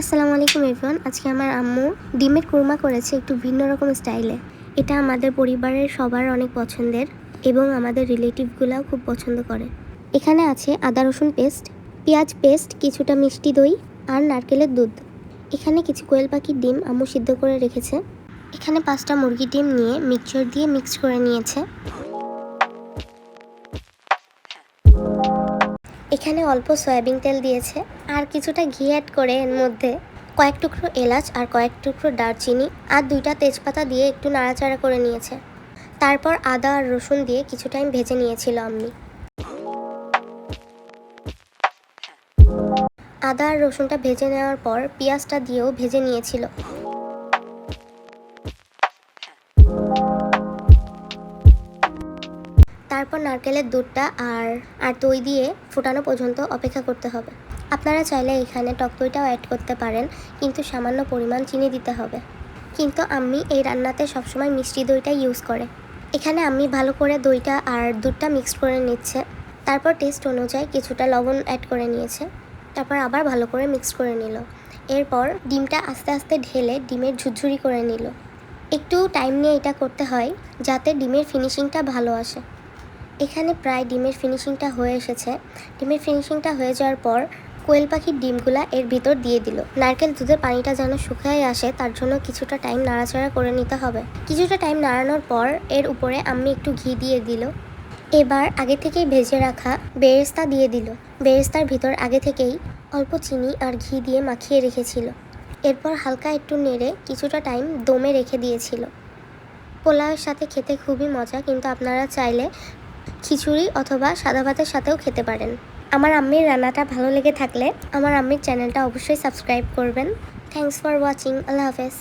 আসসালামু আলাইকুম, এভরিওয়ান। আজকে আমার আম্মু ডিমের কুরমা করেছে একটু ভিন্ন রকম স্টাইলে। এটা আমাদের পরিবারের সবার অনেক পছন্দের এবং আমাদের রিলেটিভগুলোও খুব পছন্দ করে। এখানে আছে আদা রসুন পেস্ট, পেঁয়াজ পেস্ট, কিছুটা মিষ্টি দই আর নারকেলের দুধ। এখানে কিছু কোয়েল পাখির ডিম আম্মু সিদ্ধ করে রেখেছে। এখানে পাঁচটা মুরগি ডিম নিয়ে মিক্সচার দিয়ে মিক্স করে নিয়েছে। এখানে অল্প সয়াবিন তেল দিয়েছে আর কিছুটা ঘি অ্যাড করে এর মধ্যে কয়েক টুকরো এলাচ আর কয়েক টুকরো দারচিনি আর দুইটা তেজপাতা দিয়ে একটু নাড়াচাড়া করে নিয়েছে। তারপর আদা আর রসুন দিয়ে কিছু টাইম ভেজে নিয়েছিল আম্মি আদা আর রসুনটা ভেজে নেওয়ার পর পেঁয়াজটা দিয়েও ভেজে নিয়েছিল। তারপর নারকেলের দুধটা আর আর দই দিয়ে ফোটানো পর্যন্ত অপেক্ষা করতে হবে। আপনারা চাইলে এখানে টক দইটাও অ্যাড করতে পারেন, কিন্তু সামান্য পরিমাণ চিনি দিতে হবে। কিন্তু আমি এই রান্নাতে সবসময় মিষ্টি দইটা ইউজ করে। এখানে আমি ভালো করে দইটা আর দুধটা মিক্সড করে নিচ্ছে। তারপর টেস্ট অনুযায়ী কিছুটা লবণ অ্যাড করে নিয়েছে। তারপর আবার ভালো করে মিক্স করে নিল। এরপর ডিমটা আস্তে আস্তে ঢেলে ডিমের ঝুরঝুরি করে নিল। একটু টাইম নিয়ে এটা করতে হয়, যাতে ডিমের ফিনিশিংটা ভালো আসে। এখানে প্রায় ডিমের ফিনিশিংটা হয়ে এসেছে। ডিমের ফিনিশিংটা হয়ে যাওয়ার পর কোয়েল পাখির ডিমগুলা এর ভিতর দিয়ে দিল। নারকেল দুধের পানিটা যেন শুকায় আসে, তার জন্য কিছুটা টাইম নাড়াচাড়া করে নিতে হবে। কিছুটা টাইম নাড়ানোর পর এর উপরে আমি একটু ঘি দিয়ে দিল। এবার আগে থেকেই ভেজে রাখা বেরেস্তা দিয়ে দিল। বেরেস্তার ভিতর আগে থেকেই অল্প চিনি আর ঘি দিয়ে মাখিয়ে রেখেছিল। এরপর হালকা একটু নেড়ে কিছুটা টাইম দমে রেখে দিয়েছিল। পোলাওয়ের সাথে খেতে খুবই মজা, কিন্তু আপনারা চাইলে খিচুড়ি অথবা সাদা ভাতের সাথেও খেতে পারেন। আমার আম্মির রান্নাটা ভালো লেগে থাকলে আমার আম্মির চ্যানেলটা অবশ্যই সাবস্ক্রাইব করবেন। থ্যাংকস ফর ওয়াচিং আল্লাহ হাফেজ।